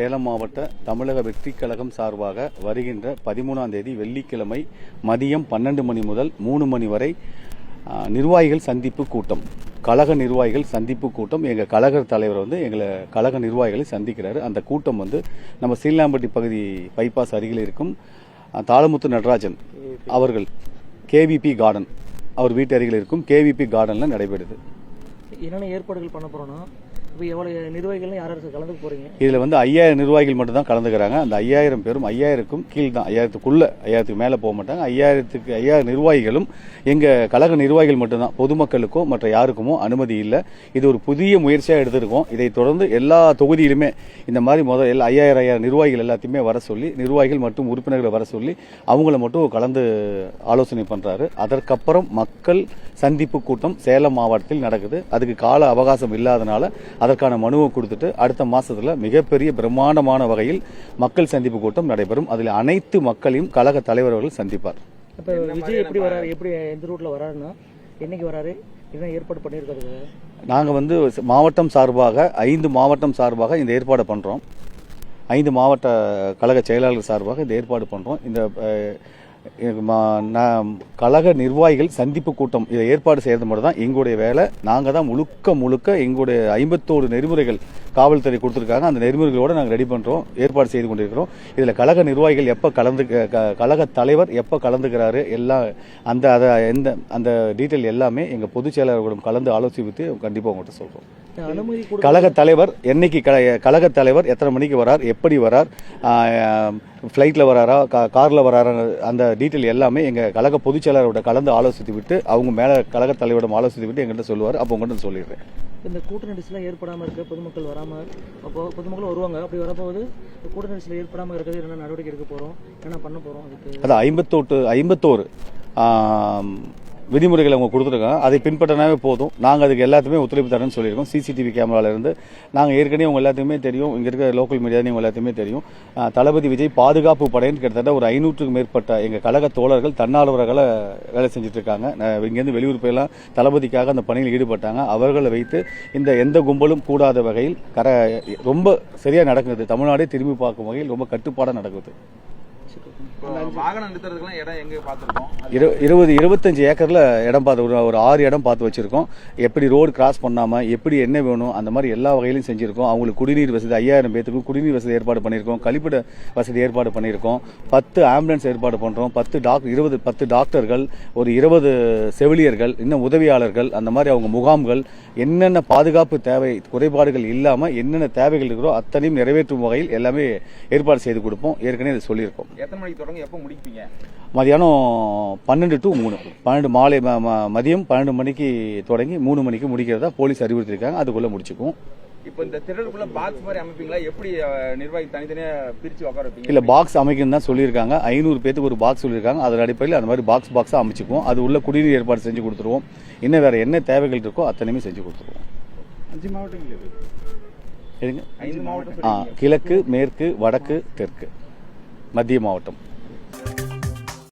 சேலம் மாவட்ட தமிழக வெற்றி கழகம் சார்பாக வருகின்ற பதிமூணாம் தேதி வெள்ளிக்கிழமை மதியம் பன்னெண்டு மணி முதல் மூணு மணி வரை நிர்வாகிகள் சந்திப்பு கூட்டம். கழக நிர்வாகிகள் சந்திப்பு கூட்டம். எங்கள் கழக தலைவர் வந்து எங்களை கழக நிர்வாகிகளை சந்திக்கிறார். அந்த கூட்டம் வந்து நம்ம சீலாம்பட்டி பகுதி பைபாஸ் அருகில் இருக்கும் தாளமுத்து நடராஜன் அவர்கள் கேவிபி கார்டன் அவர் வீட்டு அருகில் இருக்கும். கேவிபி கார்டனில் நடைபெறுது. என்னென்ன ஏற்பாடுகள் பண்ண போகிறோன்னா இப்போ எவ்வளோ நிர்வாகிகள் யார் யார் இதில் வந்து ஐயாயிரம் நிர்வாகிகள் மட்டும் தான் கலந்துக்கிறாங்க. அந்த ஐயாயிரம் பேரும் ஐயாயிரக்கும் கீழ் தான் ஐயாயிரத்துக்குள்ள ஐயாயிரத்துக்கு மேலே போக மாட்டாங்க. ஐயாயிரத்துக்கு ஐயாயிரம் நிர்வாகிகளும் எங்கள் கழக நிர்வாகிகள் மட்டும்தான். பொதுமக்களுக்கோ மற்ற யாருக்குமோ அனுமதி இல்லை. இது ஒரு புதிய முயற்சியாக எடுத்திருக்கோம். இதை தொடர்ந்து எல்லா தொகுதியிலுமே இந்த மாதிரி முதல் எல்லா ஐயாயிரம் ஐயாயிரம் நிர்வாகிகள் எல்லாத்தையுமே வர சொல்லி நிர்வாகிகள் மற்றும் உறுப்பினர்களை வர சொல்லி அவங்கள மட்டும் கலந்து ஆலோசனை பண்றாரு. அதற்கப்புறம் மக்கள் சந்திப்பு கூட்டம் சேலம் மாவட்டத்தில் நடக்குது. அதுக்கு கால அவகாசம் இல்லாதனால அதற்கான மனுவை கொடுத்துட்டு அடுத்த மாசத்துல மிகப்பெரிய பிரம்மாண்டமான வகையில் மக்கள் சந்திப்பு கூட்டம் நடைபெறும். அதில் அனைத்து மக்களையும் கழக தலைவர் அவர்கள் சந்திப்பார். இப்போ விஜய் எப்படி வராரு? எப்படி எந்த ரூட்ல வராருன்னா என்னைக்கு வராரு? என்ன ஏற்பாடு பண்ணியிருக்காரு? நாங்கள் வந்து மாவட்டம் சார்பாக ஐந்து மாவட்டம் சார்பாக இந்த ஏற்பாடு பண்ணுறோம் ஐந்து மாவட்ட கழக செயலாளர் சார்பாக இந்த ஏற்பாடு பண்ணுறோம் இந்த நான் கழக நிர்வாகிகள் சந்திப்பு கூட்டம் இதை ஏற்பாடு செய்யறது மட்டும் தான் எங்களுடைய வேலை. நாங்கள் தான் முழுக்க முழுக்க எங்களுடைய ஐம்பத்தோரு நெறிமுறைகள் காவல்துறை கொடுத்துருக்காங்க. அந்த நெறிமுறைகளோடு நாங்கள் ரெடி பண்ணுறோம் ஏற்பாடு செய்து கொண்டிருக்கிறோம். இதில் கழக நிர்வாகிகள் எப்போ கலந்து க- கழக தலைவர் எப்போ கலந்துக்கிறாரு எல்லாம் அந்த அதை எந்த அந்த டீட்டெயில் எல்லாமே எங்கள் பொதுச் செயலாளர்களும் கலந்து ஆலோசித்து கண்டிப்பாக உங்கள்கிட்ட சொல்கிறோம் கழக தலைவர் என்னைக்கு கழக தலைவர் எத்தனை மணிக்கு வரார் எப்படி வரார் ஃப்ளைட்டில் வராரா காரில் வராரா அந்த டீட்டெயில் எல்லாமே எங்கள் கழக பொதுச் செயலாளரோட கலந்து ஆலோசித்து விட்டு அவங்க மேலே கழக தலைவரிடம் ஆலோசித்து விட்டு எங்கள்கிட்ட சொல்லுவார். அப்போ உங்கள்கிட்ட சொல்லிடுறேன். இந்த கூட்ட நெரிசலாம் ஏற்படாமல் இருக்க பொதுமக்கள் வராமல் அப்போ பொதுமக்கள் வருவாங்க. அப்படி வரப்போது கூட்ட நெரிசல் ஏற்படாமல் இருக்கிறது என்ன நடவடிக்கை எடுக்க போறோம்? என்ன பண்ண போறோம் அதுக்கு? அது ஐம்பத்தோட்டு ஐம்பத்தோரு விதிமுறைகளை அவங்க கொடுத்துருக்காங்க. அதை பின்பற்றினாவே போதும். நாங்கள் அதுக்கு எல்லாத்துக்குமே ஒத்துழைப்பு தரேன்னு சொல்லியிருக்கோம். சிசிடிவி கேமரால இருந்து நாங்கள் ஏற்கனவே உங்கள் எல்லாத்துக்குமே தெரியும். இங்கே இருக்கிற லோக்கல் மீடியா எல்லாத்துக்குமே தெரியும். தளபதி விஜய் பாதுகாப்பு படைன்னு கிட்டத்தட்ட ஒரு ஐநூற்றுக்கு மேற்பட்ட எங்கள் கழக தோழர்கள் தன்னார்வலர்களை வேலை செஞ்சுட்டு இருக்காங்க இங்கேருந்து வெளியூர் போயெல்லாம் தளபதிக்காக அந்த பணியில் ஈடுபட்டாங்க. அவர்களை வைத்து இந்த எந்த கும்பலும் கூடாத வகையில் கர ரொம்ப சரியாக நடக்குது. தமிழ்நாடே திரும்பி பார்க்கும் வகையில் ரொம்ப கட்டுப்பாடாக நடக்குது. இருபது இருபத்தஞ்சு ஏக்கர்ல இடம் பார்த்து ஒரு ஒரு ஆறு இடம் பார்த்து வச்சிருக்கோம். எப்படி ரோடு கிராஸ் பண்ணாம எப்படி என்ன வேணும் அந்த மாதிரி எல்லா வகையிலும் செஞ்சிருக்கோம். அவங்களுக்கு குடிநீர் வசதி ஐயாயிரம் பேத்துக்கு குடிநீர் வசதி ஏற்பாடு பண்ணியிருக்கோம். கழிப்பிட வசதி ஏற்பாடு பண்ணியிருக்கோம். பத்து ஆம்புலன்ஸ் ஏற்பாடு பண்றோம். பத்து டாக்டர் இருபது பத்து டாக்டர்கள் ஒரு இருபது செவிலியர்கள் இன்னும் உதவியாளர்கள் அந்த மாதிரி அவங்க முகாம்கள் என்னென்ன பாதுகாப்பு தேவை குறைபாடுகள் இல்லாம என்னென்ன தேவைகள் இருக்கிறோ அத்தனையும் நிறைவேற்றும் வகையில் எல்லாமே ஏற்பாடு செய்து கொடுப்போம். ஏற்கனவே இதை சொல்லியிருக்கோம். எத்தனை மணிக்கு தொடங்க எப்போ முடிப்பீங்க? மதியானம் பன்னெண்டு டு மூணு. பன்னெண்டு மாலை ம- ம- மதியம் பன்னெண்டு மணிக்கு தொடங்கி மூணு மணிக்கு முடிக்கிறதா போலீஸ் அறிவுறுத்திருக்காங்க அதுக்குள்ள முடிச்சுக்குவோம். இப்போ இந்த திடலுக்குள்ள பாக்ஸ் மாதிரி அமைப்பீங்களா? எப்படி நிர்வாகி தனித்தனியா பிரிச்சு உட்கார வைப்பீங்க? இல்ல பாக்ஸ் அமைக்கணும் தான் சொல்லியிருக்காங்க. ஐநூறு பேத்துக்கு ஒரு பாக்ஸ் சொல்லியிருக்காங்க. அதன் அடிப்படையில் அந்த மாதிரி பாக்ஸ் பாக்ஸாக அமைச்சுக்குவோம். அது உள்ள குடிநீர் ஏற்பாடு செஞ்சு கொடுத்துருவோம். இன்னும் வேற என்ன தேவைகள் இருக்கோ அத்தனையுமே செஞ்சு கொடுத்துருவோம். அஞ்சு மாவட்டங்கள் சரிங்க ஐந்து மாவட்டம் கிழக்கு மேற்கு வடக்கு தெற்கு. மத்திய மாவட்டம்.